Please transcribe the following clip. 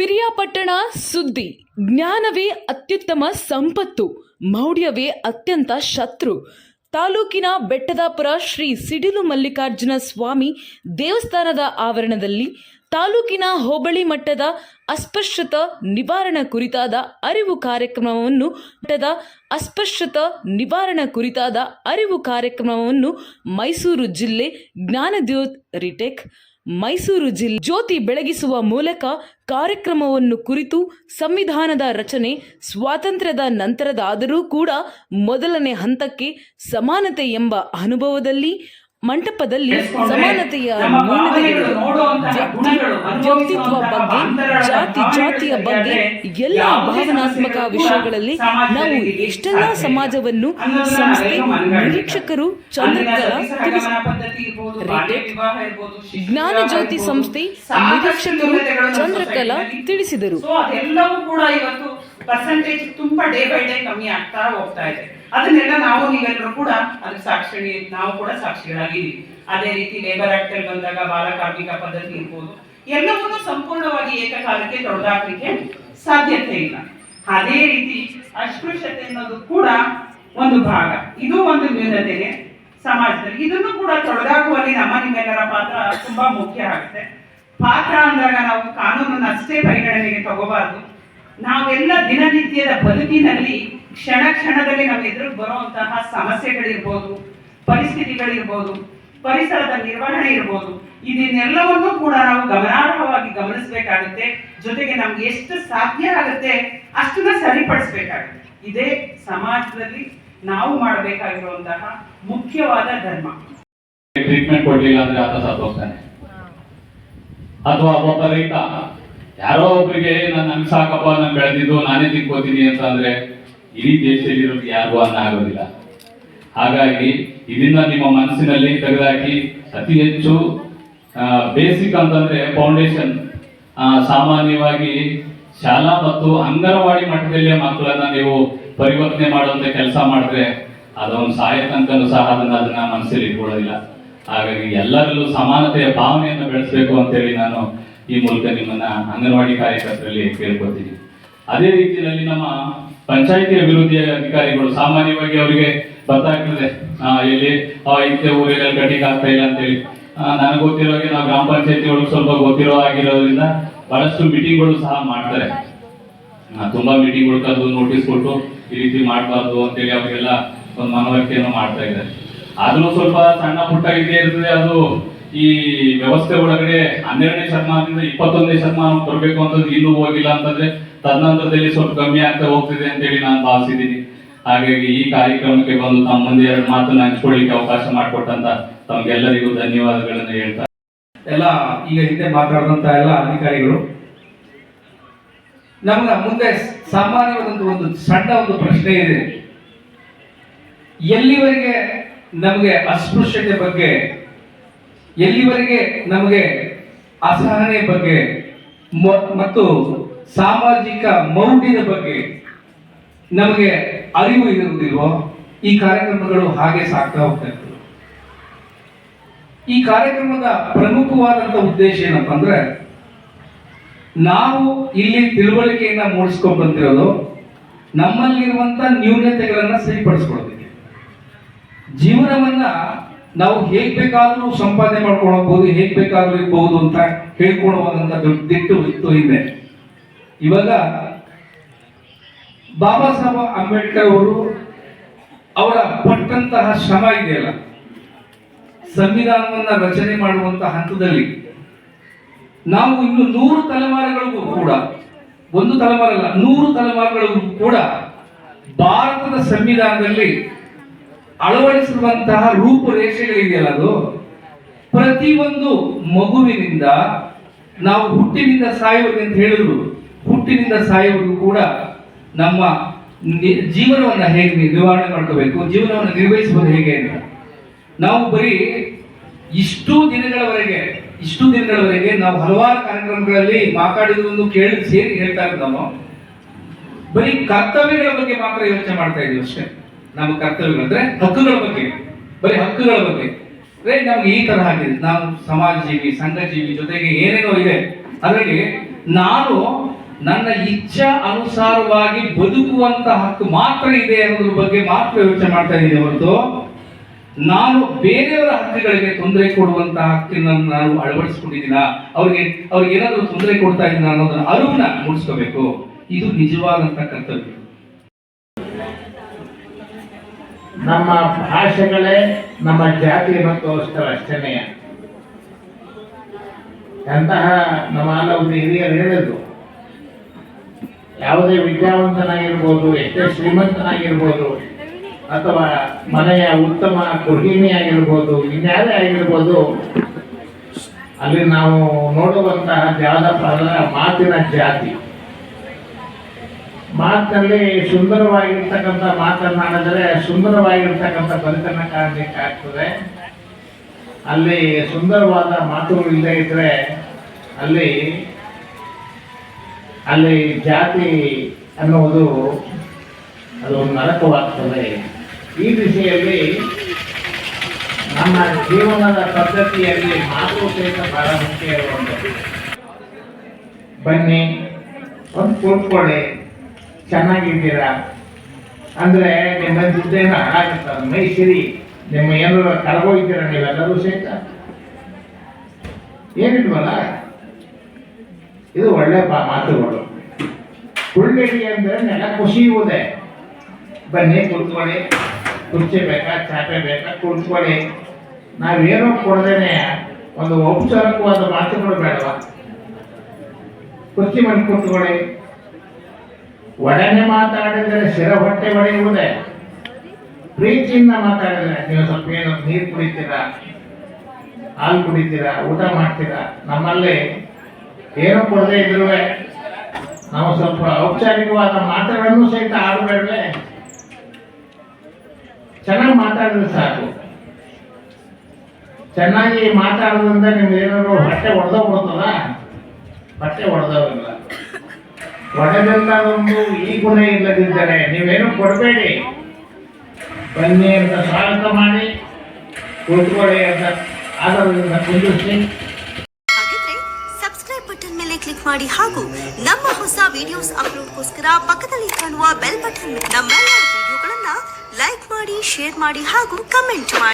ಪಿರಿಯಾಪಟ್ಟಣ ಸುದ್ದಿ. ಜ್ಞಾನವೇ ಅತ್ಯುತ್ತಮ ಸಂಪತ್ತು, ಮೌಢ್ಯವೇ ಅತ್ಯಂತ ಶತ್ರು. ತಾಲೂಕಿನ ಬೆಟ್ಟದಾಪುರ ಶ್ರೀ ಸಿಡಿಲು ಮಲ್ಲಿಕಾರ್ಜುನ ಸ್ವಾಮಿ ದೇವಸ್ಥಾನದ ಆವರಣದಲ್ಲಿ ತಾಲೂಕಿನ ಹೋಬಳಿ ಮಟ್ಟದ ಅಸ್ಪೃಶ್ಯತ ನಿವಾರಣ ಕುರಿತಾದ ಅರಿವು ಕಾರ್ಯಕ್ರಮವನ್ನು ಮಟ್ಟದ ಅಸ್ಪೃಶ್ಯತ ನಿವಾರಣ ಕುರಿತಾದ ಅರಿವು ಕಾರ್ಯಕ್ರಮವನ್ನು ಮೈಸೂರು ಜಿಲ್ಲೆ ಜ್ಞಾನದ್ಯೋತ್ ರಿಟೆಕ್ ಮೈಸೂರು ಜಿಲ್ಲೆ ಜ್ಯೋತಿ ಬೆಳಗಿಸುವ ಮೂಲಕ ಕಾರ್ಯಕ್ರಮವನ್ನು ಕುರಿತು ಸಂವಿಧಾನದ ರಚನೆ, ಸ್ವಾತಂತ್ರ್ಯದ ನಂತರದಾದರೂ ಕೂಡ ಮೊದಲನೇ ಹಂತಕ್ಕೆ ಸಮಾನತೆ ಎಂಬ ಅನುಭವದಲ್ಲಿ ಮಂಟಪದಲ್ಲಿ ಸಮಾನತೆಯ ವ್ಯಕ್ತಿ ವ್ಯಕ್ತಿತ್ವ ಬಗ್ಗೆ ಜಾತಿ ಜಾತಿಯ ಬಗ್ಗೆ ಎಲ್ಲ ಭಾವನಾತ್ಮಕ ವಿಷಯಗಳಲ್ಲಿ ನಾವು ಎಷ್ಟೆಲ್ಲ ಸಮಾಜವನ್ನು ಸಂಸ್ಥೆ ನಿರೀಕ್ಷಕರು ಚಂದ್ರಕಲಾ ಜ್ಞಾನ ಜ್ಯೋತಿ ಸಂಸ್ಥೆ ನಿರೀಕ್ಷಕರು ಚಂದ್ರಕಲಾ ತಿಳಿಸಿದರು. ಪರ್ಸೆಂಟೇಜ್ ತುಂಬಾ ಡೇ ಬೈ ಡೇ ಕಮ್ಮಿ ಆಗ್ತಾ ಹೋಗ್ತಾ ಇದೆ. ಅದನ್ನೆಲ್ಲ ನಾವು ನೀವೆಲ್ಲರೂ ಕೂಡ ಅದ್ರ ಸಾಕ್ಷಿ ನಾವು ಕೂಡ ಸಾಕ್ಷಿಗಳಾಗಿದ್ದೀವಿ. ಅದೇ ರೀತಿ ಲೇಬರ್ ಆಕ್ಟ್ ಅಲ್ಲಿ ಬಂದಾಗ ಬಾಲ ಕಾರ್ಮಿಕ ಪದ್ಧತಿ ಇರ್ಬೋದು. ಎಲ್ಲವನ್ನೂ ಸಂಪೂರ್ಣವಾಗಿ ಏಕಕಾಲಕ್ಕೆ ತೊಡೆದಾಕ್ಲಿಕ್ಕೆ ಸಾಧ್ಯತೆ ಇಲ್ಲ. ಅದೇ ರೀತಿ ಅಸ್ಪೃಶ್ಯತೆ ಅನ್ನೋದು ಕೂಡ ಒಂದು ಭಾಗ. ಇದು ಒಂದು ನ್ಯೂನತೆಗೆ ಸಮಾಜದಲ್ಲಿ. ಇದನ್ನು ಕೂಡ ತೊಡೆದಾಕುವಲ್ಲಿ ನಮ್ಮ ನಿಮ್ಮೆಲ್ಲರ ಪಾತ್ರ ತುಂಬಾ ಮುಖ್ಯ ಆಗುತ್ತೆ. ಪಾತ್ರ ಅಂದಾಗ ನಾವು ಕಾನೂನನ್ನು ಅಷ್ಟೇ ಪರಿಗಣನೆಗೆ ತಗೋಬಾರ್ದು. ನಾವೆಲ್ಲ ದಿನನಿತ್ಯದ ಬದುಕಿನಲ್ಲಿ ಕ್ಷಣ ಕ್ಷಣದಲ್ಲಿ ನಾವು ಎದುರು ಬರುವಂತಹ ಸಮಸ್ಯೆಗಳಿರ್ಬೋದು, ಪರಿಸ್ಥಿತಿಗಳಿರ್ಬೋದು, ಪರಿಸರದ ನಿರ್ವಹಣೆ ಇರ್ಬೋದು, ಇದನ್ನೆಲ್ಲವನ್ನೂ ಕೂಡ ನಾವು ಗಮನಾರ್ಹವಾಗಿ ಗಮನಿಸಬೇಕಾಗುತ್ತೆ. ಜೊತೆಗೆ ನಮ್ಗೆ ಎಷ್ಟು ಸಾಧ್ಯ ಆಗುತ್ತೆ ಅಷ್ಟನ್ನ ಸರಿಪಡಿಸ್ಬೇಕಾಗುತ್ತೆ. ಇದೇ ಸಮಾಜದಲ್ಲಿ ನಾವು ಮಾಡಬೇಕಾಗಿರುವಂತಹ ಮುಖ್ಯವಾದ ಧರ್ಮ. ಟ್ರೀಟ್ಮೆಂಟ್ ಕೊಡ್ಲಿಲ್ಲ ಅಂದ್ರೆ ಆತ ಅಥವಾ ಒಬ್ಬ ರೈತ ಯಾರೋ ಒಬ್ಬರಿಗೆ ನಾನು ನನ್ ಸಾಕಪ್ಪ ನಾನು ಬೆಳೆದಿದ್ದು, ನಾನೇ ತಿನ್ಕೋತೀನಿ ಅಂತ ಅಂದ್ರೆ ಇಡೀ ದೇಶದಲ್ಲಿ ಇರೋದು ಯಾರಿಗೂ ಅನ್ನ ಆಗೋದಿಲ್ಲ. ಹಾಗಾಗಿ ಇದನ್ನ ನಿಮ್ಮ ಮನಸ್ಸಿನಲ್ಲಿ ತೆಗೆದಾಕಿ, ಅತಿ ಹೆಚ್ಚು ಬೇಸಿಕ್ ಅಂತಂದ್ರೆ ಫೌಂಡೇಶನ್. ಸಾಮಾನ್ಯವಾಗಿ ಶಾಲಾ ಮತ್ತು ಅಂಗನವಾಡಿ ಮಟ್ಟದಲ್ಲಿ ಮಕ್ಕಳನ್ನ ನೀವು ಪರಿವರ್ತನೆ ಮಾಡುವಂತ ಕೆಲಸ ಮಾಡಿದ್ರೆ ಅದೊಂದು ಸಹಾಯ ತನಕನೂ ಸಹ ಅದನ್ನ ಅದನ್ನ ಮನಸ್ಸಲ್ಲಿ ಇಟ್ಕೊಳ್ಳೋದಿಲ್ಲ. ಹಾಗಾಗಿ ಎಲ್ಲರಲ್ಲೂ ಸಮಾನತೆಯ ಭಾವನೆಯನ್ನು ಬೆಳೆಸಬೇಕು ಅಂತೇಳಿ ನಾನು ಈ ಮೂಲಕ ನಿಮ್ಮನ್ನ ಅಂಗನವಾಡಿ ಕಾರ್ಯಕರ್ತರಲ್ಲಿ ಕೇಳ್ಕೊಳ್ತೀನಿ ಅದೇ ರೀತಿಯಲ್ಲಿ ನಮ್ಮ ಪಂಚಾಯಿತಿ ಅಭಿವೃದ್ಧಿ ಅಧಿಕಾರಿಗಳು ಸಾಮಾನ್ಯವಾಗಿ ಅವರಿಗೆ ಗೊತ್ತಾಗ್ತದೆ ಇಲ್ಲಿ ಇಂಥ ಊರಿನಲ್ಲಿ ಕಟ್ಟಿಗೆ ಆಗ್ತಾ ಇಲ್ಲ ಅಂತೇಳಿ. ನನಗೆ ಗೊತ್ತಿರೋ ಹಾಗೆ ನಾವು ಗ್ರಾಮ ಪಂಚಾಯತಿ ಸ್ವಲ್ಪ ಗೊತ್ತಿರೋ ಆಗಿರೋದ್ರಿಂದ ಬಹಳಷ್ಟು ಮೀಟಿಂಗ್ಗಳು ಸಹ ಮಾಡ್ತಾರೆ. ತುಂಬಾ ತುಂಬಾ ಮೀಟಿಂಗ್ಗಳು ಕದ್ದು ನೋಟಿಸ್ ಕೊಟ್ಟು ಈ ರೀತಿ ಮಾಡಬಾರ್ದು ಅಂತೇಳಿ ಅವರಿಗೆಲ್ಲ ಒಂದು ಮನವರಿಕೆಯನ್ನು ಮಾಡ್ತಾ ಇದ್ದಾರೆ. ಆದ್ರೂ ಸ್ವಲ್ಪ ಸಣ್ಣ ಪುಟ್ಟ ಇದೇ ಇರ್ತದೆ, ಅದು ಈ ವ್ಯವಸ್ಥೆ ಒಳಗಡೆ ಹನ್ನೆರಡನೇ ಶತಮಾನದಿಂದ ಇಪ್ಪತ್ತೊಂದನೇ ಶತಮಾನ ಬರಬೇಕು ಅಂತ ಇನ್ನೂ ಹೋಗಿಲ್ಲ ಅಂತಂದ್ರೆ ತದನಂತರದಲ್ಲಿ ಸ್ವಲ್ಪ ಕಮ್ಮಿ ಆಗ್ತಾ ಹೋಗ್ತಿದೆ ಅಂತೇಳಿ ನಾನು ಭಾವಿಸಿದ್ದೀನಿ. ಹಾಗಾಗಿ ಈ ಕಾರ್ಯಕ್ರಮಕ್ಕೆ ಬಂದು ತಮ್ಮ ಮುಂದೆ ಎರಡು ಮಾತನ್ನ ಹಂಚ್ಕೊಳ್ಳಿಕ್ಕೆ ಅವಕಾಶ ಮಾಡಿಕೊಟ್ಟಂತ ತಮ್ಗೆಲ್ಲರಿಗೂ ಧನ್ಯವಾದಗಳನ್ನು ಹೇಳ್ತಾ ಎಲ್ಲ ಈಗ ಹಿಂದೆ ಮಾತಾಡಿದಂತ ಎಲ್ಲ ಅಧಿಕಾರಿಗಳು, ನಮ್ಗ ಮುಂದೆ ಸಾಮಾನ್ಯವಾದಂತ ಒಂದು ಸಣ್ಣ ಒಂದು ಪ್ರಶ್ನೆ ಇದೆ. ಎಲ್ಲಿವರೆಗೆ ನಮಗೆ ಅಸ್ಪೃಶ್ಯತೆ ಬಗ್ಗೆ ಎಲ್ಲಿವರೆಗೆ ನಮಗೆ ಅಸಹನೆ ಬಗ್ಗೆ ಮತ್ತು ಸಾಮಾಜಿಕ ಮೌಢ್ಯದ ಬಗ್ಗೆ ನಮಗೆ ಅರಿವು ಇರುವುದಿಲ್ವೋ, ಈ ಕಾರ್ಯಕ್ರಮಗಳು ಹಾಗೆ ಸಾಗ್ತಾ ಹೋಗ್ತಾ ಇರ್ತವೆ. ಈ ಕಾರ್ಯಕ್ರಮದ ಪ್ರಮುಖವಾದಂಥ ಉದ್ದೇಶ ಏನಪ್ಪ ಅಂದ್ರೆ ನಾವು ಇಲ್ಲಿ ತಿಳುವಳಿಕೆಯನ್ನ ಮೂಡಿಸ್ಕೊಂಡು ಬಂದಿರೋದು ನಮ್ಮಲ್ಲಿರುವಂತ ನ್ಯೂನತೆಗಳನ್ನ ಸರಿಪಡಿಸ್ಕೊಳ್ಳೋದಕ್ಕೆ. ಜೀವನವನ್ನ ನಾವು ಹೇಗೆ ಬೇಕಾದ್ರೂ ಸಂಪಾದನೆ ಮಾಡ್ಕೊಂಡು ಹೇಗೆ ಬೇಕಾದ್ರೂ ಇರ್ಬಹುದು ಅಂತ ಹೇಳ್ಕೊಳ್ಳುವಂತ ದಿಟ್ಟು ಇತ್ತು ಹಿಂದೆ. ಇವಾಗ ಬಾಬಾ ಸಾಹೇಬ್ ಅಂಬೇಡ್ಕರ್ ಅವರು ಅವರ ಪಟ್ಟಂತಹ ಶ್ರಮ ಇದೆಯಲ್ಲ, ಸಂವಿಧಾನವನ್ನ ರಚನೆ ಮಾಡುವಂತ ಹಂತದಲ್ಲಿ ನಾವು ಇನ್ನು ನೂರು ತಲೆಮಾರುಗಳಿಗೂ ಕೂಡ, ಒಂದು ತಲೆಮಾರಲ್ಲ, ನೂರು ತಲೆಮಾರುಗಳಿಗೂ ಕೂಡ ಭಾರತದ ಸಂವಿಧಾನದಲ್ಲಿ ಅಳವಡಿಸಿರುವಂತಹ ರೂಪುರೇಷೆಗಳಿದೆಯಲ್ಲ ಅದು? ಪ್ರತಿಯೊಂದು ಮಗುವಿನಿಂದ ನಾವು ಹುಟ್ಟಿನಿಂದ ಸಾಯುವುದು ಅಂತ ಹೇಳಿದ್ರು. ಹುಟ್ಟಿನಿಂದ ಸಾಯುವುದು ಕೂಡ ನಮ್ಮ ಜೀವನವನ್ನು ಹೇಗೆ ನಿರ್ವಹಣೆ ಮಾಡ್ಕೋಬೇಕು, ಜೀವನವನ್ನು ನಿರ್ವಹಿಸುವುದು ಹೇಗೆ ಅಂತ. ನಾವು ಬರೀ ಇಷ್ಟು ದಿನಗಳವರೆಗೆ ಇಷ್ಟು ದಿನಗಳವರೆಗೆ ನಾವು ಹಲವಾರು ಕಾರ್ಯಕ್ರಮಗಳಲ್ಲಿ ಮಾತಾಡಿದ್ರು ಕೇಳಿ ಸೇರಿ ಹೇಳ್ತಾ ನಾವು ಬರೀ ಕರ್ತವ್ಯಗಳ ಬಗ್ಗೆ ಮಾತ್ರ ಯೋಚನೆ ಮಾಡ್ತಾ ಇದ್ದೀವಿ ಅಷ್ಟೇ. ನಮ್ಮ ಕರ್ತವ್ಯಗಳು ಅಂದ್ರೆ ಹಕ್ಕುಗಳ ಬಗ್ಗೆ. ಬರೀ ಹಕ್ಕುಗಳ ಬಗ್ಗೆ. ರೇ, ನಮ್ಗೆ ಈ ತರ ಆಗಿದೆ. ನಾವು ಸಮಾಜ ಜೀವಿ ಸಂಘ ಜೀವಿ ಜೊತೆಗೆ ಏನೇನೋ ಇದೆ. ಅದರಲ್ಲಿ ನಾನು ನನ್ನ ಇಚ್ಛಾ ಅನುಸಾರವಾಗಿ ಬದುಕುವಂತ ಹಕ್ಕು ಮಾತ್ರ ಇದೆ ಅನ್ನೋದ್ರ ಬಗ್ಗೆ ಮಾತ್ರ ಯೋಚನೆ ಮಾಡ್ತಾ ಇದ್ದೀನಿ ಹೊರತು. ನಾನು ಬೇರೆಯವರ ಹಕ್ಕುಗಳಿಗೆ ತೊಂದರೆ ಕೊಡುವಂತ ಹಕ್ಕಿನ ನಾನು ಅಳವಡಿಸ್ಕೊಂಡಿದ್ದೀನ? ಅವ್ರಿಗೆ ಅವ್ರಿಗೆ ಏನಾದರೂ ತೊಂದರೆ ಕೊಡ್ತಾ ಇದ್ದೀನಿ ಅನ್ನೋದನ್ನ ಅರಿವನ್ನ ಮೂಡಿಸ್ಕೋಬೇಕು. ಇದು ನಿಜವಾದಂತ ಕರ್ತವ್ಯ. ನಮ್ಮ ಭಾಷೆಗಳೇ ನಮ್ಮ ಜಾತಿ ಮಕ್ಕಳೋಸ್ಕರ ಅಷ್ಟನೇ ಅಂತಹ ನಮ್ಮ ಹಲವು ಹಿರಿಯರು ಹೇಳಿದ್ರು. ಯಾವುದೇ ವಿದ್ಯಾವಂತನಾಗಿರ್ಬೋದು, ಎಷ್ಟೇ ಶ್ರೀಮಂತನಾಗಿರ್ಬೋದು, ಅಥವಾ ಮನೆಯ ಉತ್ತಮ ಗೃಹಿಣಿಯಾಗಿರ್ಬೋದು, ಇನ್ಯಾರೇ ಆಗಿರ್ಬೋದು, ಅಲ್ಲಿ ನಾವು ನೋಡುವಂತಹ ಜಾದ ಪದ ಮಾತಿನ ಜಾತಿ. ಮಾತಿನಲ್ಲಿ ಸುಂದರವಾಗಿರ್ತಕ್ಕಂಥ ಮಾತನ್ನಾಡಿದ್ರೆ ಸುಂದರವಾಗಿರ್ತಕ್ಕಂಥ ಬದುಕನ್ನ ಕಾಣಬೇಕಾಗ್ತದೆ. ಅಲ್ಲಿ ಸುಂದರವಾದ ಮಾತುಗಳು ಇಲ್ಲದೆ ಇದ್ರೆ ಅಲ್ಲಿ ಅಲ್ಲಿ ಜಾತಿ ಅನ್ನುವುದು ಅದು ಒಂದು ನರಕವಾಗ್ತದೆ. ಈ ದಿಸೆಯಲ್ಲಿ ನಮ್ಮ ಜೀವನದ ಪದ್ಧತಿಯಲ್ಲಿ ಮಾತು ಸಹಿತ ಬಹಳ ಮುಖ್ಯ ಬನ್ನಿ, ಒಂದು ಕೂತ್ಕೊಳ್ಳಿ ಚೆನ್ನಾಗಿದ್ದೀರಾ? ಅಂದ್ರೆ ನಿಮ್ಮ ದುಡ್ಡೇನ ಹಾಳಾಗುತ್ತಾರೆ ಮೈ ಸಿರಿ ನಿಮ್ಮ ಏನಾದ್ರು ಕರಗೋಯ್ತೀರ ನೀವೆಲ್ಲರೂ ಸಹಿತ ಏನಿಲ್ವಲ್ಲ? ಇದು ಒಳ್ಳೆ ಮಾತುಗಳು. ಕುಳ್ಳಿಡಿ ಅಂದ್ರೆ ನೆಲ ಕುಸಿಯುವುದೇ ಬನ್ನಿ ಕುತ್ಕೊಳ್ಳಿ ಕುರ್ಚಿ ಬೇಕಾ, ಚಾಪೆ ಬೇಕಾ ಕುತ್ಕೊಳ್ಳಿ ನಾವೇನೋ ಕೊಡದೇನೆ ಒಂದು ಔಪಚಾರಿಕವಾದ ಮಾತುಗಳು ಬೇಡವಾ? ಕುರ್ಚಿ ಮನೆ ಕೂತ್ಕೊಳ್ಳಿ ಒಡನೆ ಮಾತಾಡಿದರೆ ಶಿರ ಹೊಟ್ಟೆ ಹೊಡೆಯುವುದೇ? ಪ್ರೀತಿಯಿಂದ ಮಾತಾಡಿದ್ರೆ ನೀವು ಸ್ವಲ್ಪ ಏನು ನೀರು ಕುಡಿತೀರಾ, ಹಾಲು ಕುಡಿತೀರಾ, ಊಟ ಮಾಡ್ತೀರಾ, ನಮ್ಮಲ್ಲಿ ಏನು ಕೊಡದೆ ಇದ್ರು ನಾವು ಸ್ವಲ್ಪ ಔಪಚಾರಿಕವಾದ ಮಾತುಗಳನ್ನು ಸಹಿತ ಆಡಬೇಡವೆ ಚೆನ್ನಾಗಿ ಮಾತಾಡಿದ್ರೆ ಸಾಕು. ಚೆನ್ನಾಗಿ ಮಾತಾಡೋದ್ರಿಂದ ನಿಮ್ಗೆ ಏನಾದ್ರು ಹೊಟ್ಟೆ ಹೊಡೆದೋಗ್ಬಿಡ್ತದ ಹೊಟ್ಟೆ ಹೊಡೆದೋಗಿಲ್ಲ ಒಡೆದೆಲ್ಲದೊಂದು ಈ ಗುಣ ಇಲ್ಲದಿದ್ದರೆ ನೀವೇನು ಕೊಡಬೇಡಿ. ಬನ್ನಿ ಅಂತ ಸ್ವಾಗತ ಮಾಡಿ, ಕೂತ್ಕೊಳ್ಳಿ ಅಂತ ಆದರಿಂದ ಕುಂದಿಸಿ ಸಬ್ಸ್ಕ್ರೈಬ್ ಬಟನ್ ಮೇಲೆ ಕ್ಲಿಕ್ ಮಾಡಿ ಹಾಗೂ ನಮ್ಮ ಹೊಸ ವಿಡಿಯೋಸ್ ಅಪ್ಲೋಡ್ಗೋಸ್ಕರ ಪಕ್ಕದಲ್ಲಿ ಕಾಣುವ ಬೆಲ್ ಬಟನ್ ನಮ್ಮೆಲ್ಲ ವಿಡಿಯೋಗಳನ್ನು ಲೈಕ್ ಮಾಡಿ ಶೇರ್ ಮಾಡಿ ಹಾಗೂ ಕಮೆಂಟ್ ಮಾಡಿ.